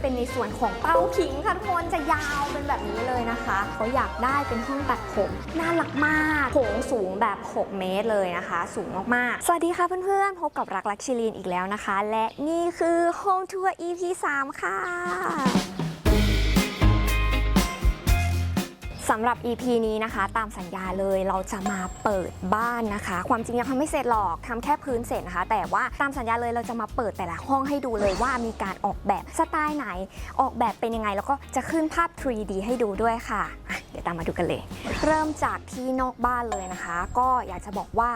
เป็นในส่วนของเป้าผิงค่ะทุกคนจะยาวเป็นแบบนี้เลยนะคะเขาอยากได้เป็นห้องตัดผมน่ารักมากโถงสูงแบบ 6 เมตรเลยนะคะ สูงมากๆ สวัสดีค่ะเพื่อนๆ พบกับรักลักชิลีนอีกแล้วนะคะ และนี่คือโฮมทัวร์ EP 3 ค่ะ สำหรับ EP นี้นะคะ ตามสัญญาเลยเราจะมาเปิดบ้านนะคะ ความจริงยังทำไม่เสร็จหรอกทำแค่พื้นเสร็จนะคะ แต่ว่าตามสัญญาเลยเราจะมาเปิดแต่ละห้องให้ดูเลยว่ามีการออกแบบสไตล์ไหนออกแบบเป็นยังไง แล้วก็จะขึ้นภาพ 3D ให้ดูด้วยค่ะอะ เดี๋ยวตามมาดูกันเลย เริ่มจากที่นอกบ้านเลยนะคะ ก็อยากจะบอกว่า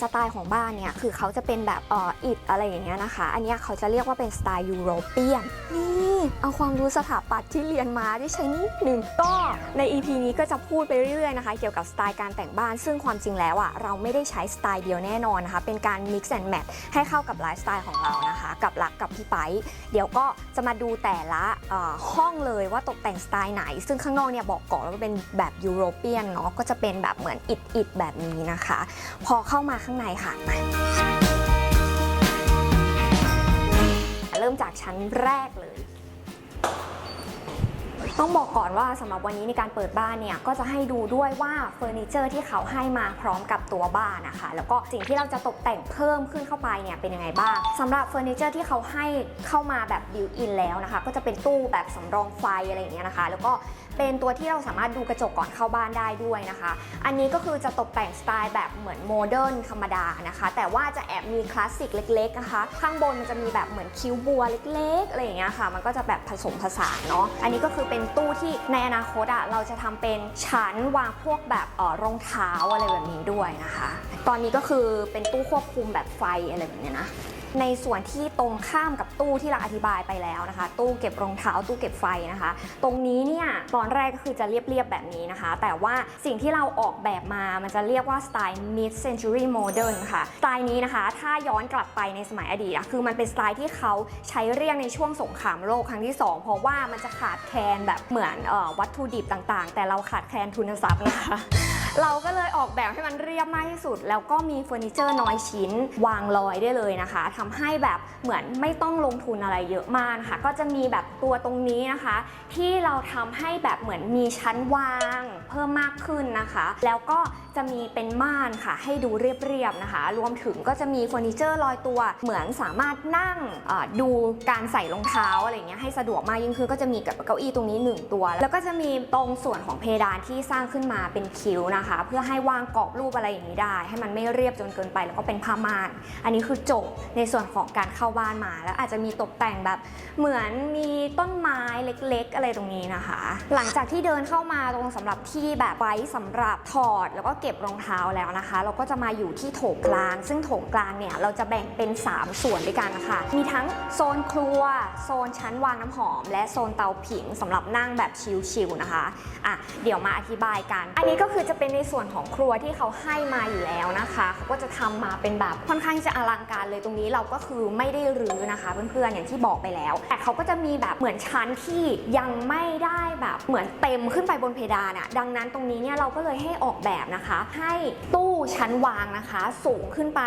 สไตล์ของบ้านเนี่ยคือเขาจะเป็นแบบอิฐอะไรอย่างเงี้ยนะคะ อันนี้เขาจะเรียกว่าเป็นสไตล์ยูโรเปียนนี่เอาความรู้สถาปัตย์ที่เรียนมาได้ใช้นิดหนึ่งก็ใน EP นี้ก็จะพูดไปเรื่อยๆนะคะ เกี่ยวกับสไตล์การแต่งบ้าน ซึ่งความจริงแล้วอะเราไม่ได้ใช้สไตล์เดียวแน่นอนนะคะ เป็นการ mix and match ให้เข้ากับไลฟ์สไตล์ของเรานะคะ กับรักกับพี่ไปเดี๋ยวก็จะมาดูแต่ละห้องเลยว่าตกแต่งสไตล์ไหน ซึ่งข้างนอกเนี่ยบอกก่อนว่าเป็นแบบยูโรเปียนเนาะก็จะเป็นแบบเหมือนอิดอิดๆแบบนี้นะคะ พอเข้ามาข้างในค่ะมาเริ่มจากชั้นแรกเลย ต้องบอกก่อนว่าสำหรับวันนี้ในการเปิดบ้านเนี่ยก็จะให้ดูด้วยว่าเฟอร์นิเจอร์ที่เขาให้มาพร้อมกับตัวบ้านนะคะ แล้วก็สิ่งที่เราจะตกแต่งเพิ่มขึ้นเข้าไปเนี่ยเป็นยังไงบ้างสำหรับเฟอร์นิเจอร์ที่เขาให้เข้ามาแบบบิวอินแล้วนะคะ ก็จะเป็นตู้แบบสำรองไฟอะไรอย่างเงี้ยนะคะ แล้วก็เป็นตัวที่เราสามารถดูกระจกก่อนเข้าบ้านได้ด้วยนะคะ อันนี้ก็คือจะตกแต่งสไตล์แบบเหมือนโมเดิร์นธรรมดานะคะ แต่ว่าจะแอบมีคลาสสิกเล็กๆนะคะ ข้างบนมันจะมีแบบเหมือนคิ้วบัวเล็กๆอะไรอย่างเงี้ยค่ะ มันก็จะแบบผสมผสานเนาะ อันนี้ก็คือเป็นตู้ที่ในอนาคตอะเราจะทำเป็นชั้นวางพวกแบบออรองเท้าอะไรแบบนี้ด้วยนะคะ ตอนนี้ก็คือเป็นตู้ควบคุมแบบไฟอะไรแบบเนี้ยนะ ในส่วนที่ตรงข้ามกับตู้ที่เราอธิบายไปแล้วนะคะ ตู้เก็บรองเท้าตู้เก็บไฟนะคะ ตรงนี้เนี่ยตอนแรกก็คือจะเรียบๆแบบนี้นะคะ แต่ว่าสิ่งที่เราออกแบบมามันจะเรียกว่าสไตล์ mid century modern ค่ะสไตล์นี้นะคะ ถ้าย้อนกลับไปในสมัยอดีตคือมันเป็นสไตล์ที่เขาใช้เรียกในช่วงสงครามโลกครั้งที่ 2 เพราะว่ามันจะขาดแคลนแบบเหมือนออวัตถุดิบต่างๆ แต่เราขาดแคลนทุนทรัพย์นะคะ เราก็เลยออกแบบให้มันเรียบมากที่สุด แล้วก็มีเฟอร์นิเจอร์น้อยชิ้น วางลอยได้เลยนะคะทำให้แบบเหมือนไม่ต้องลงทุนอะไรเยอะมากนะคะก็จะมีแบบตัวตรงนี้นะคะ ที่เราทำให้แบบเหมือนมีชั้นวาง เพิ่มมากขึ้นนะคะ แล้วก็จะมีเป็นม่านค่ะ ให้ดูเรียบๆนะคะ รวมถึงก็จะมีเฟอร์นิเจอร์ลอยตัว เหมือนสามารถนั่งดูการใส่รองเท้าอะไรเงี้ยให้สะดวกมากยิ่งขึ้นก็จะมีกับเก้าอี้ตรงนี้หนึ่งตัว แล้วก็จะมีตรงส่วนของเพดานที่สร้างขึ้นมาเป็นคิ้วนะคะ เพื่อให้วางกรอบรูปอะไรอย่างนี้ได้ ให้มันไม่เรียบจนเกินไป แล้วก็เป็นผ้าม่าน อันนี้คือจบในส่วนของการเข้าบ้านมา แล้วอาจจะมีตกแต่งแบบเหมือนมีต้นไม้เล็ก ๆ อะไรตรงนี้นะคะ หลังจากที่เดินเข้ามาตรงสำหรับที่แบบไว้สำหรับถอด แล้วก็เก็บรองเท้าแล้วนะคะ เราก็จะมาอยู่ที่โถงกลาง ซึ่งโถงกลางเนี่ยเราจะแบ่งเป็น 3 ส่วนด้วยกันนะคะมีทั้งโซนครัว โซนชั้นวางน้ำหอม และโซนเตาผิงสำหรับนั่งแบบชิลๆนะคะอะเดี๋ยวมาอธิบายกัน อันนี้ก็คือจะเป็นในส่วนของครัวที่เขาให้มาอยู่แล้วนะคะเขาก็จะทำมาเป็นแบบค่อนข้างจะอลังการเลยตรงนี้เราก็คือไม่ได้รื้อนะคะเพื่อนๆอย่างที่บอกไปแล้ว แต่เขาก็จะมีแบบเหมือนชั้นที่ยังไม่ได้แบบเหมือนเต็มขึ้นไปบนเพดานอะดังนั้นตรงนี้เนี่ยเราก็เลยให้ออกแบบนะคะ ให้ตู้ชั้นวางนะคะ สูงขึ้นไป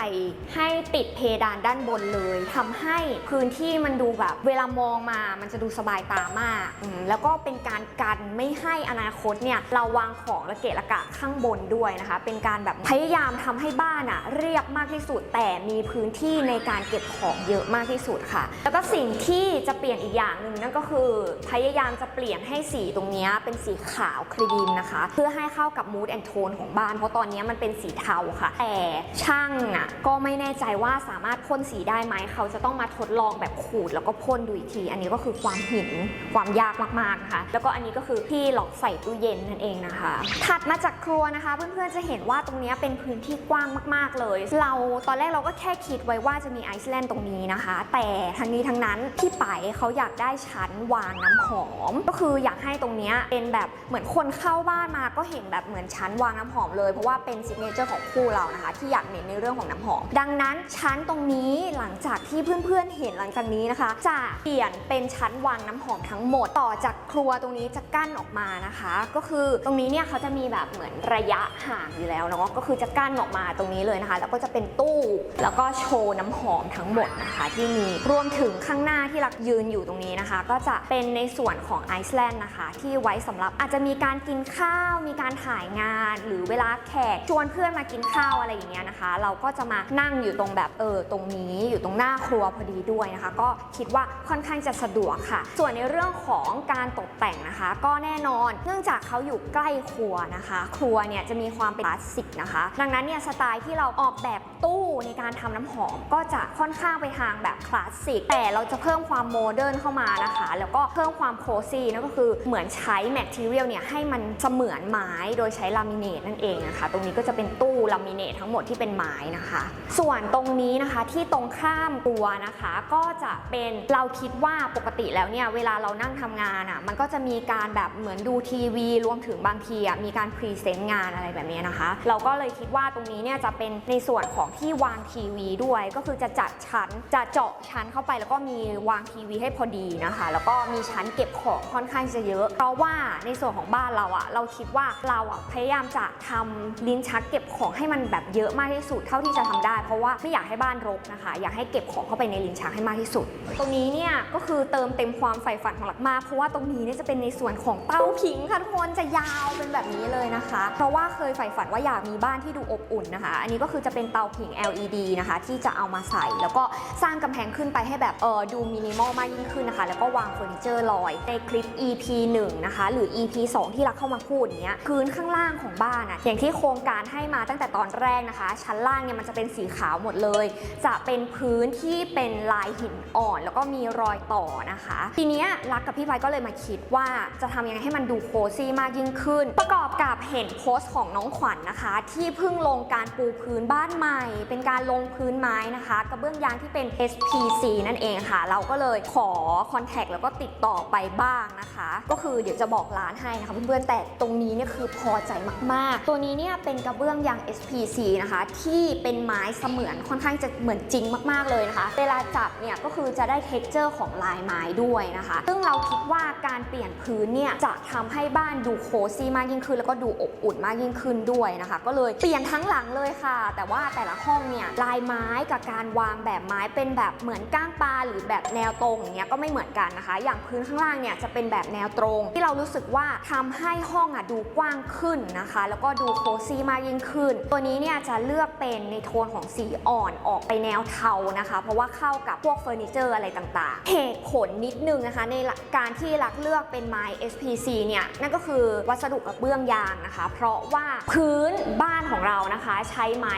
ให้ติดเพดานด้านบนเลยทำให้พื้นที่มันดูแบบเวลามองมามันจะดูสบายตามากแล้วก็เป็นการกันไม่ให้อนาคตเนี่ยเราวางของระเกะระกะข้างบนด้วยนะคะ เป็นการแบบพยายามทำให้บ้านอะเรียบมากที่สุด แต่มีพื้นที่ในการเก็บของเยอะมากที่สุดค่ะ แล้วก็สิ่งที่จะเปลี่ยนอีกอย่างหนึ่งนั่นก็คือ พยายามจะเปลี่ยนให้สีตรงนี้เป็นสีขาวครีมนะคะ เพื่อให้เข้ากับ mood and tone ของบ้าน เพราะตอนนี้มันเป็นสีเทาค่ะ แต่ช่างอะก็ไม่แน่ใจว่าสามารถพ่นสีได้ไหมเขาจะต้องมาทดลองแบบขูดแล้วก็พ่นดูอีกที อันนี้ก็คือความหินความยากมากๆนะคะแล้วก็อันนี้ก็คือที่หลอกใส่ตู้เย็นนั่นเองนะคะ ถัดมาจากครัวนะคะ เพื่อนๆจะเห็นว่าตรงนี้เป็นพื้นที่กว้างมาก ๆ เลย เราตอนแรกเราก็แค่คิดไว้ว่าจะมีไอซ์แลนด์ตรงนี้นะคะ แต่ทั้งนี้ทั้งนั้นพี่ไปเขาอยากได้ชั้นวางน้ำหอม ก็คืออยากให้ตรงเนี้ยเป็นแบบเหมือนคนเข้าบ้านมาก็เห็นแบบเหมือนชั้นวางน้ำหอมเลยเพราะว่าเป็นซิกเนเจอร์ของคู่เรานะคะ ที่อยากเน้นในเรื่องของน้ำหอม ดังนั้นชั้นตรงนี้หลังจากที่เพื่อนๆเห็นหลังจากนี้นะคะ จะเปลี่ยนเป็นชั้นวางน้ำหอมทั้งหมดต่อจากครัวตรงนี้จะกั้นออกมานะคะ ก็คือตรงนี้เนี่ยเขาจะมีแบบเหมือนระยะห่างอยู่แล้วเนาะก็คือจะกั้นออกมาตรงนี้เลยนะคะ แล้วก็จะเป็นตู้ แล้วก็โชว์น้ำหอมทั้งหมดนะคะที่มีรวมถึงข้างหน้าที่รักยืนอยู่ตรงนี้นะคะ ก็จะเป็นในส่วนของไอซ์แลนด์นะคะ ที่ไว้สำหรับอาจจะมีการกินข้าว มีการถ่ายงาน หรือเวลาแขกชวนเพื่อนมากินข้าวอะไรอย่างเงี้ยนะคะ เราก็จะมานั่งอยู่ตรงแบบเออตรงนี้อยู่ตรงหน้าครัวพอดีด้วยนะคะ ก็คิดว่าค่อนข้างจะสะดวกค่ะ ส่วนในเรื่องของการตกแต่งนะคะ ก็แน่นอน เนื่องจากเขาอยู่ใกล้ครัวนะคะ ครัวเนี่ยจะมีความเป็นคลาสสิกนะคะ ดังนั้นเนี่ยสไตล์ที่เราออกแบบ ตู้ในการทำน้ำหอมก็จะค่อนข้างไปทางแบบคลาสสิก แต่เราจะเพิ่มความโมเดิร์นเข้ามานะคะ แล้วก็เพิ่มความโคซี่นั่นก็คือเหมือนใช้แมทเทียลเนี่ยให้มันเสมือนไม้โดยใช้ลามิเนตนั่นเองนะคะ ตรงนี้ก็จะเป็นตู้ลามิเนตทั้งหมดที่เป็นไม้นะคะ ส่วนตรงนี้นะคะที่ตรงข้ามตัวนะคะ ก็จะเป็นเราคิดว่าปกติแล้วเนี่ยเวลาเรานั่งทำงานอะมันก็จะมีการแบบเหมือนดูทีวี รวมถึงบางทีอะมีการพรีเซนต์งานอะไรแบบนี้นะคะ เราก็เลยคิดว่าตรงนี้เนี่ยจะเป็นในส่วนของที่วางทีวีด้วย ก็คือจะจัดชั้นจะเจาะชั้นเข้าไป แล้วก็มีวางทีวีให้พอดีนะคะ แล้วก็มีชั้นเก็บของค่อนข้างจะเยอะ เพราะว่าในส่วนของบ้านเราอะเราคิดว่าเราอะพยายามจะทำลิ้นชักเก็บของให้มันแบบเยอะมากที่สุดเท่าที่จะทำได้ เพราะว่าไม่อยากให้บ้านรกนะคะ อยากให้เก็บของเข้าไปในลิ้นชักให้มากที่สุด ตรงนี้เนี่ยก็คือเติมเต็มความใฝ่ฝันของหลักมาก เพราะว่าตรงนี้เนี่ยจะเป็นในส่วนของเตาผิงค่ะทุกคนจะยาวเป็นแบบนี้เลยนะคะ เพราะว่าเคยใฝ่ฝันว่าอยากมีบ้านที่ดูอบอุ่นนะคะ อันนี้ก็คือจะเป็นเตาผิง LED นะคะ ที่จะเอามาใส่ แล้วก็สร้างกำแพงขึ้นไปให้แบบเออดูมินิมอลมากยิ่งขึ้นนะคะ แล้วก็วางเฟอร์นิเจอร์ลอย ในคลิป EP 1 นะคะ หรือ EP 2 ที่รักเข้ามาพูดอย่างเงี้ยพื้นข้างล่างของบ้านอะอย่างที่โครงการให้มาตั้งแต่ตอนแรกนะคะ ชั้นล่างเนี่ยมันจะเป็นสีขาวหมดเลย จะเป็นพื้นที่เป็นลายหินอ่อน แล้วก็มีรอยต่อนะคะ ทีเนี้ยรักกับพี่ไพก็เลยมาคิดว่าจะทำยังไงให้มันดูโคซี่มากยิ่งขึ้น ประกอบกับเห็นโพสต์ของน้องขวัญนะคะ ที่เพิ่งลงการปูพื้นบ้านใหม่เป็นการลงพื้นไม้นะคะกระเบื้องยางที่เป็น SPC นั่นเองค่ะ เราก็เลยขอคอนแทคแล้วก็ติดต่อไปบ้างนะคะ ก็คือเดี๋ยวจะบอกร้านให้นะคะเพื่อนๆแต่ตรงนี้เนี่ยคือพอใจมากๆ ตัวนี้เนี่ยเป็นกระเบื้องยาง SPC นะคะ ที่เป็นไม้เสมือนค่อนข้างจะเหมือนจริงมากๆเลยนะคะ เวลาจับเนี่ยก็คือจะได้เท็กเจอร์ของลายไม้ด้วยนะคะ ซึ่งเราคิดว่าการเปลี่ยนพื้นเนี่ยจะทำให้บ้านดูโคซี่มากยิ่งขึ้น แล้วก็ดูอบอุ่นมากยิ่งขึ้นด้วยนะคะ ก็เลยเปลี่ยนทั้งหลังเลยค่ะ แต่ว่าแต่ละห้องเนี่ยลายไม้กับการวางแบบไม้เป็นแบบเหมือนก้างปลาหรือแบบแนวตรงอย่างเงี้ยก็ไม่เหมือนกันนะคะ อย่างพื้นข้างล่างเนี่ยจะเป็นแบบแนวตรง ที่เรารู้สึกว่าทำให้ห้องอะดูกว้างขึ้นนะคะ แล้วก็ดูโคซี่มากยิ่งขึ้น ตัวนี้เนี่ยจะเลือกเป็นในโทนของสีอ่อนออกไปแนวเทานะคะ เพราะว่าเข้ากับพวกเฟอร์นิเจอร์อะไรต่างๆ เหตุผลนิดนึงนะคะ ในการที่รักเลือกเป็นไม้ SPC เนี่ยนั่นก็คือวัสดุกระเบื้องยางนะคะ เพราะว่าพื้นบ้านของเรานะคะ ใช้ไม้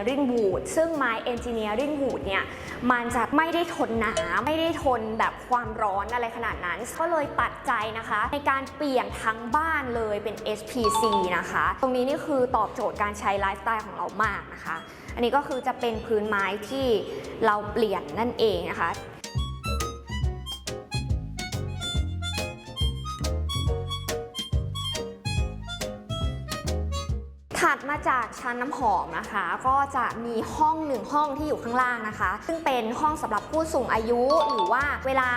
Engineering Wood ซึ่งไม้ Engineering Wood เนี่ยมันจะไม่ได้ทนหนาไม่ได้ทนแบบความร้อนอะไรขนาดนั้น ก็เลยตัดใจนะคะ ในการเปลี่ยนทั้งบ้านเลยเป็น SPC นะคะ ตรงนี้นี่คือตอบโจทย์การใช้ไลฟ์สไตล์ของเรามากนะคะ อันนี้ก็คือจะเป็นพื้นไม้ที่เราเปลี่ยนนั่นเองนะคะ มาจากชั้นน้ำหอมนะคะ ก็จะมีห้องหนึ่งห้องที่อยู่ข้างล่างนะคะ ซึ่งเป็นห้องสำหรับผู้สูงอายุ หรือว่าเวลา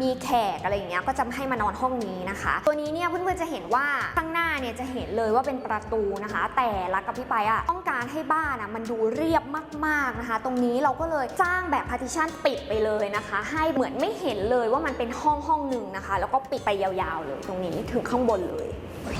มีแขกอะไรอย่างเงี้ยก็จะให้มานอนห้องนี้นะคะ ตัวนี้เนี่ยเพื่อนๆจะเห็นว่าข้างหน้าเนี่ยจะเห็นเลยว่าเป็นประตูนะคะ แต่รักกับพี่ไปอะต้องการให้บ้านอะมันดูเรียบมากๆนะคะ ตรงนี้เราก็เลยจ้างแบบ partition ปิดไปเลยนะคะ ให้เหมือนไม่เห็นเลยว่ามันเป็นห้องห้องหนึ่งนะคะ แล้วก็ปิดไปยาวๆเลยตรงนี้ถึงข้างบนเลย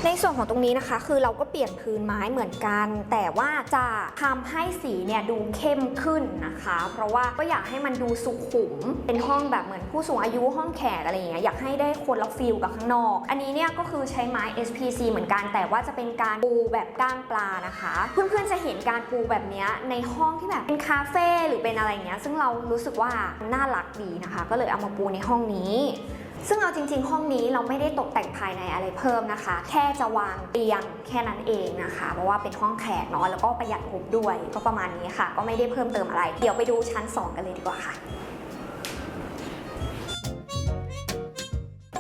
ในส่วนของตรงนี้นะคะ คือเราก็เปลี่ยนพื้นไม้เหมือนกัน แต่ว่าจะทำให้สีเนี่ยดูเข้มขึ้นนะคะ เพราะว่าก็อยากให้มันดูสุขุม เป็นห้องแบบเหมือนผู้สูงอายุห้องแขกอะไรอย่างเงี้ยอยากให้ได้คนละฟิลกับข้างนอก อันนี้เนี่ยก็คือใช้ไม้ SPC เหมือนกัน แต่ว่าจะเป็นการปูแบบก้างปลานะคะ เพื่อนๆจะเห็นการปูแบบนี้ในห้องที่แบบเป็นคาเฟ่หรือเป็นอะไรเงี้ยซึ่งเรารู้สึกว่าน่ารักดีนะคะ ก็เลยเอามาปูในห้องนี้ ซึ่งเอาจริง ๆ ห้องนี้เราไม่ได้ตกแต่งภายในอะไรเพิ่มนะคะ แค่จะวางเตียงแค่นั้นเองนะคะ เพราะว่าเป็นห้องแขกเนาะแล้วก็ประหยัดงบด้วยก็ประมาณนี้ค่ะ ก็ไม่ได้เพิ่มเติมอะไร เดี๋ยวไปดูชั้น 2 กันเลยดีกว่าค่ะ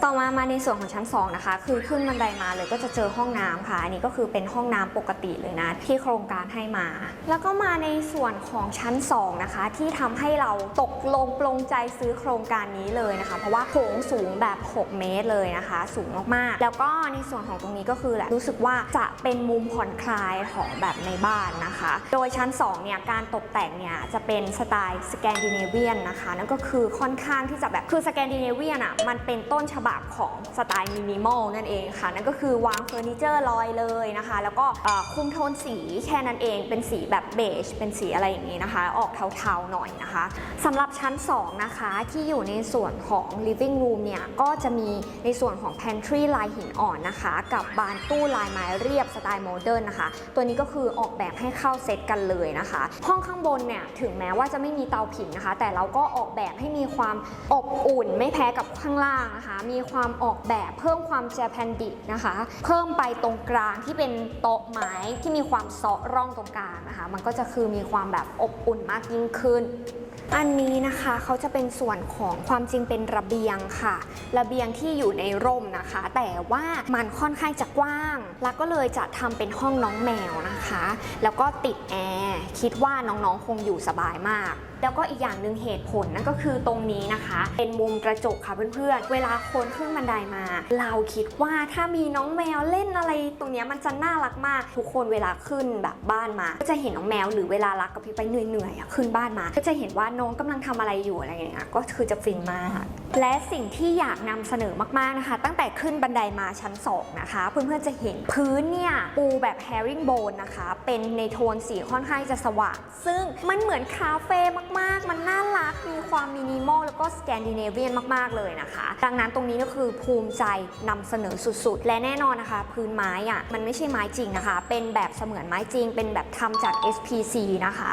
ต่อมามาในส่วนของชั้น 2 นะคะ คือขึ้นบันไดมาเลยก็จะเจอห้องน้ำค่ะ อันนี้ก็คือเป็นห้องน้ำปกติเลยนะ ที่โครงการให้มา แล้วก็มาในส่วนของชั้น 2 นะคะ ที่ทำให้เราตกลงปลงใจซื้อโครงการนี้เลยนะคะ เพราะว่าโถงสูงแบบ 6 เมตรเลยนะคะ สูงมากๆ แล้วก็ในส่วนของตรงนี้ก็คือแหละรู้สึกว่าจะเป็นมุมผ่อนคลายของแบบในบ้านนะคะ โดยชั้น 2 เนี่ยการตกแต่งเนี่ยจะเป็นสไตล์สแกนดิเนเวียนนะคะนั่นก็คือค่อนข้างที่จะแบบคือสแกนดิเนเวียนอะมันเป็นต้นฉบับของสไตล์มินิมอลนั่นเองค่ะ นั่นก็คือวางเฟอร์นิเจอร์ลอยเลยนะคะ แล้วก็คุมโทนสีแค่นั้นเองเป็นสีแบบเบจเป็นสีอะไรอย่างนี้นะคะ ออกเทาๆหน่อยนะคะสำหรับชั้น 2 นะคะที่อยู่ในส่วนของ living room เนี่ยก็จะมีในส่วนของ pantry ลายหินอ่อนนะคะ กับบานตู้ลายไม้เรียบสไตล์โมเดิร์นนะคะ ตัวนี้ก็คือออกแบบให้เข้าเซตกันเลยนะคะ ห้องข้างบนเนี่ยถึงแม้ว่าจะไม่มีเตาผิงนะคะ แต่เราก็ออกแบบให้มีความอบอุ่นไม่แพ้กับข้างล่างนะคะ มีีความออกแบบเพิ่มความเจแปนดินะคะ เพิ่มไปตรงกลางที่เป็นโต๊ะไม้ที่มีความเซาะร่องตรงกลางนะคะ มันก็จะคือมีความแบบอบอุ่นมากยิ่งขึ้นอันนี้นะคะเขาจะเป็นส่วนของความจริงเป็นระเบียงค่ะ ระเบียงที่อยู่ในร่มนะคะ แต่ว่ามันค่อนข้างจะกว้าง แล้วก็เลยจะทำเป็นห้องน้องแมวนะคะ แล้วก็ติดแอร์คิดว่าน้องๆคงอยู่สบายมาก แล้วก็อีกอย่างหนึ่งเหตุผลนั่นก็คือตรงนี้นะคะ เป็นมุมกระจกค่ะเพื่อนๆ เวลาคนขึ้นบันไดมา เราคิดว่าถ้ามีน้องแมวเล่นอะไรตรงนี้มันจะน่ารักมาก ทุกคนเวลาขึ้นแบบบ้านมา ก็จะเห็นน้องแมวหรือเวลารักกับพี่ไปเหนื่อยๆขึ้นบ้านมา ก็จะเห็นว่าน้องกำลังทำอะไรอยู่อะไรอย่างเงี้ยก็คือจะฟินมาก และสิ่งที่อยากนำเสนอมากๆนะคะ ตั้งแต่ขึ้นบันไดมาชั้น 2 นะคะ เพื่อนๆจะเห็นพื้นเนี่ย ปูแบบ herringbone นะคะ เป็นในโทนสีค่อนข้างจะสว่าง ซึ่งมันเหมือนคาเฟ่มากๆ มันน่ารัก มีความมินิมอลแล้วก็สแกนดิเนเวียนมากๆเลยนะคะ ดังนั้นตรงนี้ก็คือภูมิใจนำเสนอสุดๆ และแน่นอนนะคะ พื้นไม้อะ่ะมันไม่ใช่ไม้จริงนะคะ เป็นแบบเสมือนไม้จริง เป็นแบบทำจาก SPC นะคะ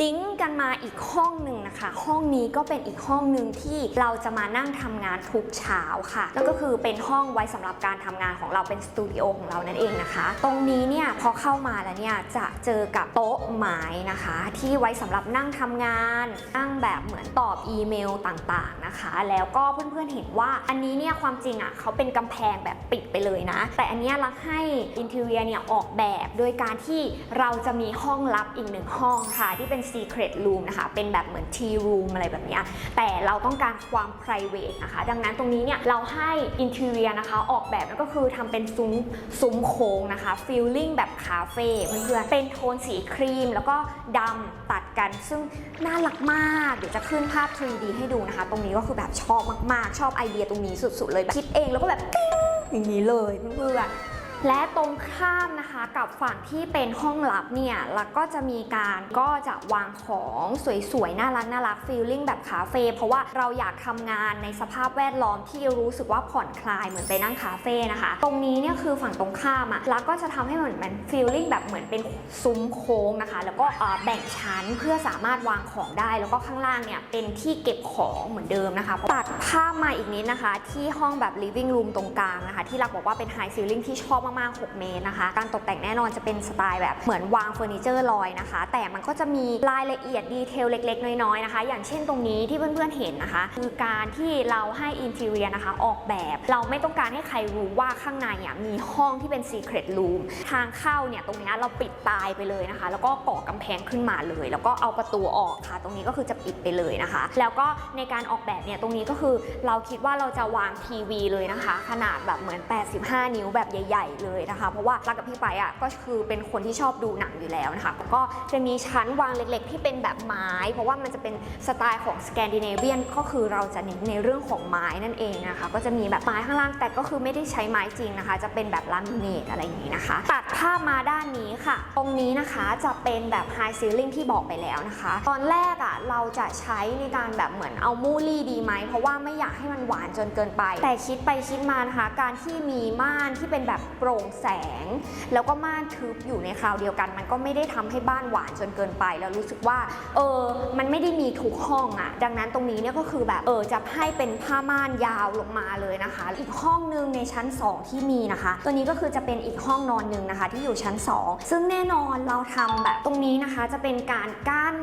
ลิงก์กันมาอีกห้องหนึ่งนะคะ ห้องนี้ก็เป็นอีกห้องหนึ่งที่เราจะมานั่งทำงานทุกเช้าค่ะแล้วก็คือเป็นห้องไว้สำหรับการทำงานของเราเป็นสตูดิโอของเรานั่นเองนะคะ ตรงนี้เนี่ยพอเข้ามาแล้วเนี่ยจะเจอกับโต๊ะไม้นะคะ ที่ไว้สำหรับนั่งทำงานนั่งแบบเหมือนตอบอีเมลต่างๆนะคะ แล้วก็เพื่อนๆเห็นว่าอันนี้เนี่ยความจริงอะเขาเป็นกำแพงแบบปิดไปเลยนะ แต่อันเนี้ยรักให้อินเท i รียเนี่ยออกแบบโดยการที่เราจะมีห้องลับอีกหนึ่งห้องค่ะ ที่เป็น Secret Room นะคะ เป็นแบบเหมือน Tea Room อะไรแบบเนี้ยแต่เราต้องการความ private นะคะ ดังนั้นตรงนี้เนี่ยเราให้อินเท i รียนะคะออกแบบแล้วก็คือทำเป็นซุ้มซุ้มโค้งนะคะ feeling แบบคาเฟ่เพื่อนๆ เป็นโทนสีครีม แล้วก็ดำตัดกัน ซึ่งน่ารักมาก เดี๋ยวจะขึ้นภาพ 3D ให้ดูนะคะ ตรงนี้ก็คือแบบชอบมากๆ ชอบไอเดียตรงนี้สุดๆเลยแบบคิดเองแล้วก็แบบปิ้งอย่างนี้เลยเพื่อนๆ และตรงข้ามนะคะกับฝั่งที่เป็นห้องลับเนี่ยแล้วก็จะมีการก็จะวางของสวยๆ น่ารักน่ารักฟีลลิ่งแบบคาเฟ่เพราะว่าเราอยากทำงานในสภาพแวดล้อมที่รู้สึกว่าผ่อนคลายเหมือนไปนั่งคาเฟ่นะคะ ตรงนี้เนี่ยคือฝั่งตรงข้ามอะแล้วก็จะทำให้เหมือนมันฟีลลิ่งแบบเหมือนเป็นซุ้มโค้งนะคะ แล้วก็แบ่งชั้นเพื่อสามารถวางของได้ แล้วก็ข้างล่างเนี่ยเป็นที่เก็บของเหมือนเดิมนะคะตัดภาพมาอีกนิดนะคะ ที่ห้องแบบ living room ตรงกลางนะคะ ที่รักบอกว่าเป็น high ceiling ที่ชอบมากๆ6เมตรนะคะ การตกแต่งแน่นอนจะเป็นสไตล์แบบเหมือนวางเฟอร์นิเจอร์ลอยนะคะ แต่มันก็จะมีรายละเอียดดีเทลเล็ก ๆ น้อยๆนะคะ อย่างเช่นตรงนี้ที่เพื่อนๆเห็นนะคะ คือการที่เราให้อินเท i รียนะคะออกแบบ เราไม่ต้องการให้ใครรู้ว่าข้างในอะมีห้องที่เป็น secret room ทางเข้าเนี่ยตรงนี้เราปิดตายไปเลยนะคะ แล้วก็ก่อกำแพงขึ้นมาเลย แล้วก็เอาประตูออกค่ะ ตรงนี้ก็คือจะปิดไปเลยนะคะ แล้วก็ในการออกแบบเนี่ยตรงนี้ก็คือเราคิดว่าเราจะวางทีวีเลยนะคะ ขนาดแบบเหมือน 85 นิ้วแบบใหญ่ ๆเลยนะคะ เพราะว่ารักกับพี่ไปอะก็คือเป็นคนที่ชอบดูหนังอยู่แล้วนะคะแล้วก็จะมีชั้นวางเล็กๆ ที่เป็นแบบไม้ เพราะว่ามันจะเป็นสไตล์ของสแกนดิเนเวียนก็คือเราจะเน้นในเรื่องของไม้นั่นเองนะคะ ก็จะมีแบบไม้ข้างล่างแต่ก็คือไม่ได้ใช้ไม้จริงนะคะ จะเป็นแบบลามิเนตอะไรอย่างนี้นะคะ ตัดภาพมาด้านนี้ค่ะ ตรงนี้นะคะจะเป็นแบบไฮซีลิงที่บอกไปแล้วนะคะ ตอนแรกอะเราจะใช้ในการแบบเหมือนเอามูลี่ดีไหมเพราะว่าไม่อยากให้มันหวานจนเกินไป แต่คิดไปคิดมานะคะ การที่มีม่านที่เป็นแบบโปรร่งแสง แล้วก็ม่านทึบอยู่ในคราวเดียวกัน มันก็ไม่ได้ทำให้บ้านหวานจนเกินไป แล้วรู้สึกว่า เออ มันไม่ได้มีทุกห้องอะดังนั้นตรงนี้เนี่ยก็คือแบบ เออ จะให้เป็นผ้าม่านยาวลงมาเลยนะคะ อีกห้องหนึงในชั้น 2 ที่มีนะคะ ตัวนี้ก็คือจะเป็นอีกห้องนอนหนึ่งนะคะ ที่อยู่ชั้น 2 ซึ่งแน่นอนเราทำแบบตรงนี้นะคะ จะเป็นการกั้น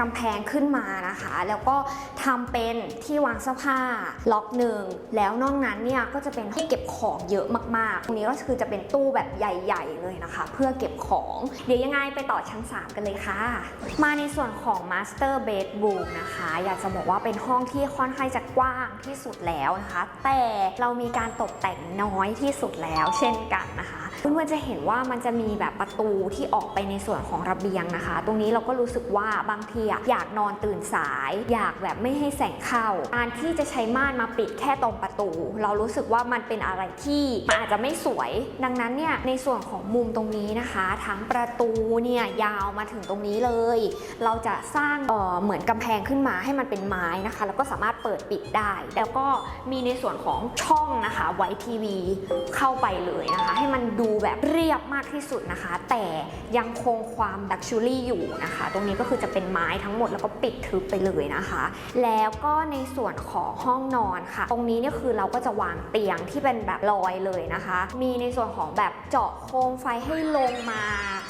กำแพงขึ้นมานะคะ แล้วก็ทำเป็นที่วางเสื้อผ้าล็อกหนึ่งแล้วนอกนั้นเนี่ยก็จะเป็นที่เก็บของเยอะมากๆ ตรงนี้ก็คือจะเป็นตู้แบบใหญ่ ๆ เลยนะคะ เพื่อเก็บของ เดี๋ยวยังไงไปต่อชั้น 3 กันเลยค่ะ มาในส่วนของ Master Bedroom นะคะ อยากจะบอกว่าเป็นห้องที่ค่อนข้างจะกว้างที่สุดแล้วนะคะ แต่เรามีการตกแต่งน้อยที่สุดแล้ว เช่นกันนะคะเพื่อนๆจะเห็นว่ามันจะมีแบบประตูที่ออกไปในส่วนของระเบียงนะคะ ตรงนี้เราก็รู้สึกว่าบางทีอะอยากนอนตื่นสาย อยากแบบไม่ให้แสงเข้า การที่จะใช้ม่านมาปิดแค่ตรงประตู เรารู้สึกว่ามันเป็นอะไรที่มันอาจจะไม่สวยดังนั้นเนี่ยในส่วนของมุมตรงนี้นะคะ ทั้งประตูเนี่ยยาวมาถึงตรงนี้เลย เราจะสร้างเเหมือนกำแพงขึ้นมาให้มันเป็นไม้นะคะ แล้วก็สามารถเปิดปิดได้ แล้วก็มีในส่วนของช่องนะคะไว้ทีวีเข้าไปเลยนะคะ ให้มันดูแบบเรียบมากที่สุดนะคะ แต่ยังคงความดักชูรี่อยู่นะคะ ตรงนี้ก็คือจะเป็นไม้ทั้งหมดแล้วก็ปิดทึบไปเลยนะคะ แล้วก็ในส่วนของห้องนอนค่ะ ตรงนี้เนี่ยคือเราก็จะวางเตียงที่เป็นแบบลอยเลยนะคะ มีในส่วนของแบบเจาะโคมไฟให้ลงมา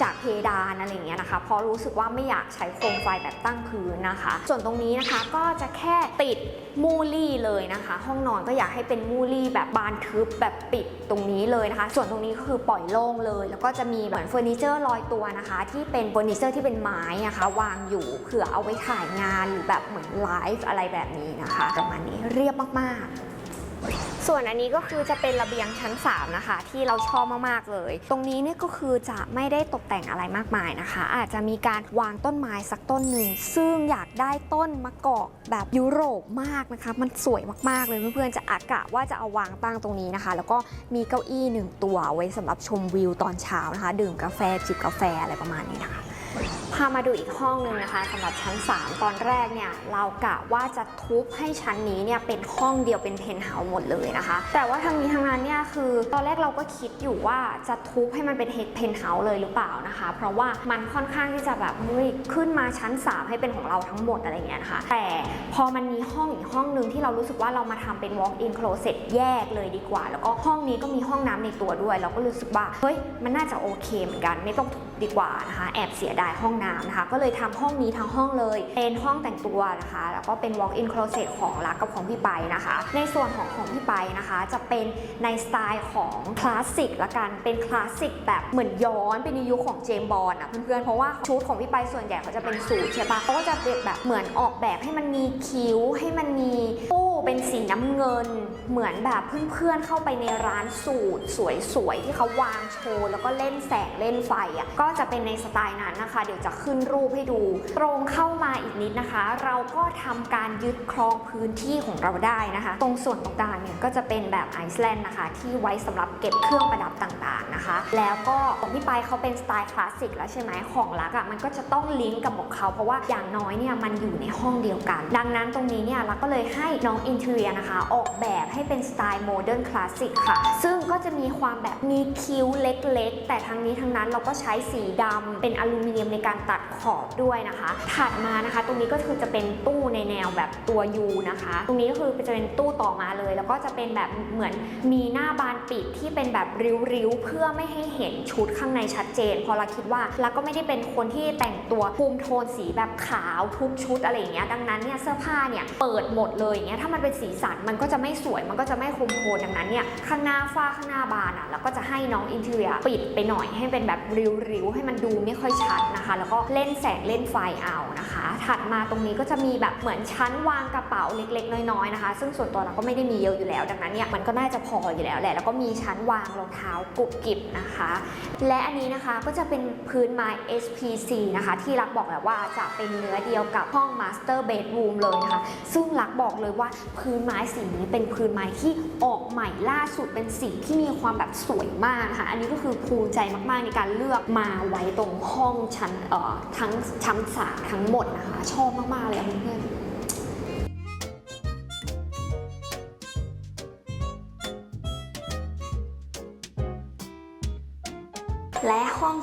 จากเพดานอะไรเงี้ยนะคะเพราะรู้สึกว่าไม่อยากใช้โคมไฟแบบตั้งพื้นนะคะ ส่วนตรงนี้นะคะก็จะแค่ติดมูลี่เลยนะคะ ห้องนอนก็อยากให้เป็นมูลี่แบบบานทึบแบบปิดตรงนี้เลยนะคะ ส่วนตรงนี้ก็คือปล่อยโล่งเลย แล้วก็จะมีเหมือนเฟอร์นิเจอร์ลอยตัวนะคะ ที่เป็นเฟอร์นิเจอร์ที่เป็นไม้นะคะ วางอยู่เผื่อเอาไว้ถ่ายงานหรือแบบเหมือนไลฟ์อะไรแบบนี้นะคะ ประมาณนี้เรียบมากๆ ส่วนอันนี้ก็คือจะเป็นระเบียงชั้น 3 นะคะ ที่เราชอบมากๆเลย ตรงนี้เนี่ยก็คือจะไม่ได้ตกแต่งอะไรมากมายนะคะ อาจจะมีการวางต้นไม้สักต้นหนึ่ง ซึ่งอยากได้ต้นมะกอกแบบยุโรปมากนะคะ มันสวยมากๆเลยเพื่อนๆจะอากะว่าจะเอาวางตั้งตรงนี้นะคะ แล้วก็มีเก้าอี้หนึ่งตัวไว้สำหรับชมวิวตอนเช้านะคะ ดื่มกาแฟจิบกาแฟอะไรประมาณนี้นะคะ พามาดูอีกห้องหนึ่งนะคะสำหรับชั้น 3 ตอนแรกเนี่ยเรากะว่าจะทุบให้ชั้นนี้เนี่ยเป็นห้องเดียวเป็นเพนท์เฮาส์หมดเลยนะคะ แต่ว่าทางนี้ทางนั้นเนี่ยคือตอนแรกเราก็คิดอยู่ว่าจะทุบให้มันเป็นเพนท์เฮาส์เลยหรือเปล่านะคะ เพราะว่ามันค่อนข้างที่จะแบบเฮ้ยขึ้นมาชั้น 3 ให้เป็นของเราทั้งหมดอะไรเงี้ยนะคะแต่พอมันมีห้องอีกห้องหนึ่งที่เรารู้สึกว่าเรามาทำเป็น walk in closet แยกเลยดีกว่า แล้วก็ห้องนี้ก็มีห้องน้ำในตัวด้วย เราก็รู้สึกว่าเฮ้ยมันน่าจะโอเคเหมือนกันไม่ต้องทุบดีกว่านะคะแอบเสียดายห้องน้ำนะคะ ก็เลยทำห้องนี้ทั้งห้องเลย เป็นห้องแต่งตัวนะคะ แล้วก็เป็น walk in closet ของรักกับของพี่ไปนะคะ ในส่วนของของพี่ไปนะคะ จะเป็นในสไตล์ของคลาสสิกละกันเป็นคลาสสิกแบบเหมือนย้อนไปในยุคของเจมบอลอะเพื่อนๆเพราะว่าชุดของพี่ไปส่วนใหญ่เขาจะเป็นสูทใช่ปะเขาก็จะเป็นแบบเหมือนออกแบบให้มันมีคิ้วให้มันมีตู้เป็นสีน้ำเงิน เหมือนแบบเพื่อนๆเข้าไปในร้านสูทสวยๆที่เขาวางโชว์แล้วก็เล่นแสงเล่นไฟอะก็จะเป็นในสไตล์นั้นนะคะ เดี๋ยวจะขึ้นรูปให้ดู ตรงเข้ามาอีกนิดนะคะ เราก็ทำการยึดครองพื้นที่ของเราได้นะคะ ตรงส่วนตรงกลางเนี่ยก็จะเป็นแบบไอซ์แลนด์นะคะ ที่ไว้สำหรับเก็บเครื่องประดับต่างๆนะคะ แล้วก็ของพี่ไปเขาเป็นสไตล์คลาสสิกแล้วใช่ไหมของรักอะมันก็จะต้องลิงก์กับของเขา เพราะว่าอย่างน้อยเนี่ยมันอยู่ในห้องเดียวกัน ดังนั้นตรงนี้เนี่ยรักก็เลยให้น้องอินเทเรียนะคะ ออกแบบให้เป็นสไตล์โมเดิร์นคลาสสิกค่ะ ซึ่งก็จะมีความแบบมีคิ้วเล็ก ๆ แต่ทั้งนี้ทั้งนั้นเราก็ใช้สีดำเป็นอลูมิเนียมในการตัดขอบด้วยนะคะ ถัดมานะคะ ตรงนี้ก็คือจะเป็นตู้ในแนวแบบตัว U นะคะ ตรงนี้ก็คือจะเป็นตู้ต่อมาเลย แล้วก็จะเป็นแบบเหมือนมีหน้าบานปิดที่เป็นแบบริ้วๆเพื่อไม่ให้เห็นชุดข้างในชัดเจนพราะเราคิดว่าเราก็ไม่ได้เป็นคนที่แต่งตัวภูมิโทนสีแบบขาวทุกชุดอะไรอย่างเงี้ยดังนั้นเนี่ยเสื้อผ้าเนี่ยเปิดหมดเลยอย่างเงี้ยถ้ามันเป็นสีสันมันก็จะไม่สวยมันก็จะไม่คมโทนดังนั้นเนี่ยข้างหน้าฝ้าข้างหน้าบานอะแล้วก็จะให้น้องอินเทอร์ปิดไปหน่อยให้เป็นแบบริ้วๆให้มันดูไม่ค่อยชัดนะคะ แล้วก็เล่นแสงเล่นไฟเอา ถัดมาตรงนี้ก็จะมีแบบเหมือนชั้นวางกระเป๋าเล็ก ๆ น้อยๆนะคะ ซึ่งส่วนตัวเราก็ไม่ได้มีเยอะอยู่แล้ว ดังนั้นเนี่ยมันก็น่าจะพออยู่แล้วแหละแล้วก็มีชั้นวางรองเท้ากุบกิบนะคะ และอันนี้นะคะก็จะเป็นพื้นไม้ SPC นะคะ ที่รักบอกแล้วว่าจะเป็นเนื้อเดียวกับห้อง Master Bedroom เลยนะคะ ซึ่งรักบอกเลยว่าพื้นไม้สีนี้เป็นพื้นไม้ที่ออกใหม่ล่าสุดเป็นสีที่มีความแบบสวยมากนะคะอันนี้ก็คือภูมิใจมากๆในการเลือกมาไว้ตรงห้องชั้นเอ่อทั้งชั้นสามทั้งหมดนะคะ ชอบมากๆเลยเพื่อนๆ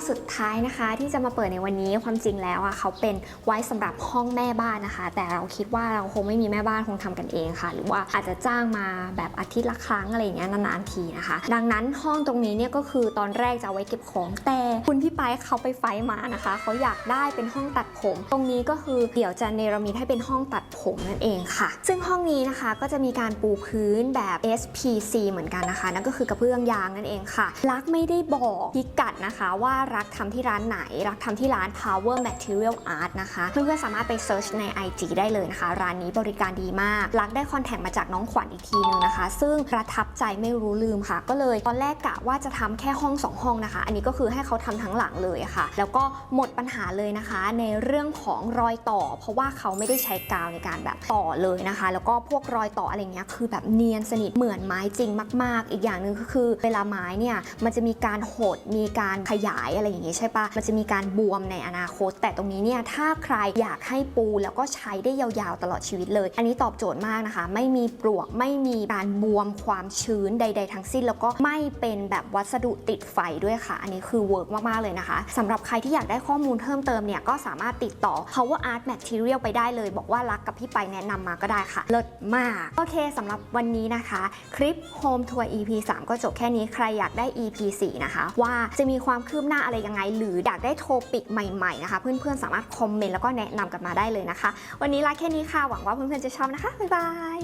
สุดท้ายนะคะ ที่จะมาเปิดในวันนี้ความจริงแล้วอะเขาเป็นไว้สำหรับห้องแม่บ้านนะคะ แต่เราคิดว่าเราคงไม่มีแม่บ้านคงทำกันเองค่ะ หรือว่าอาจจะจ้างมาแบบอาทิตย์ละครั้งอะไรอย่างเงี้ยนานๆทีนะคะ ดังนั้นห้องตรงนี้เนี่ยก็คือตอนแรกจะไว้เก็บของแต่คุณพี่ไปเขาไปไฟมานะคะเขาอยากได้เป็นห้องตัดผม ตรงนี้ก็คือเดี๋ยวจะเนรมิตให้เป็นห้องตัดผมนั่นเองค่ะ ซึ่งห้องนี้นะคะก็จะมีการปูพื้นแบบ SPC เหมือนกันนะคะนั่นก็คือกระเบื้องยางนั่นเองค่ะ รักไม่ได้บอกพิกัดนะคะว่ารักทำที่ร้านไหน รักทำที่ร้าน Power Material Art นะคะ เพื่อนๆสามารถไปเซิร์ชใน IG ได้เลยนะคะ ร้านนี้บริการดีมาก รักได้คอนแทคมาจากน้องขวัญอีกทีนึงนะคะ ซึ่งประทับใจไม่รู้ลืมค่ะ ก็เลยตอนแรกกะว่าจะทำแค่ห้อง 2 ห้องนะคะ อันนี้ก็คือให้เขาทำทั้งหลังเลยค่ะ แล้วก็หมดปัญหาเลยนะคะ ในเรื่องของรอยต่อ เพราะว่าเขาไม่ได้ใช้กาวในการแบบต่อเลยนะคะ แล้วก็พวกรอยต่ออะไรเงี้ยคือแบบเนียนสนิทเหมือนไม้จริงมาก ๆ อีกอย่างหนึ่งก็คือเวลาไม้เนี่ยมันจะมีการหดมีการขยายอะไรอย่างงี้ใช่ปะมันจะมีการบวมในอนาคต แต่ตรงนี้เนี่ยถ้าใครอยากให้ปูแล้วก็ใช้ได้ยาวๆตลอดชีวิตเลย อันนี้ตอบโจทย์มากนะคะ ไม่มีปลวกไม่มีการบวมความชื้นใด ๆ ทั้งสิ้น แล้วก็ไม่เป็นแบบวัสดุติดไฟด้วยค่ะ อันนี้คือเวิร์กมากๆเลยนะคะสำหรับใครที่อยากได้ข้อมูลเพิ่มเติมเนี่ยก็สามารถติดต่อ Power Art Material ไปได้เลย บอกว่ารักกับพี่ไปแนะนำมาก็ได้ค่ะ เลิศมาก โอเคสำหรับวันนี้นะคะ คลิป Home Tour EP 3 ก็จบแค่นี้ใครอยากได้ EP 4 นะคะ ว่าจะมีความคืบหน้าอะไรยังไง หรืออยากได้โทปิกใหม่ๆนะคะ เพื่อนๆสามารถคอมเมนต์แล้วก็แนะนำกันมาได้เลยนะคะ วันนี้ลาแค่นี้ค่ะ หวังว่าเพื่อนๆจะชอบนะคะ บ๊ายบาย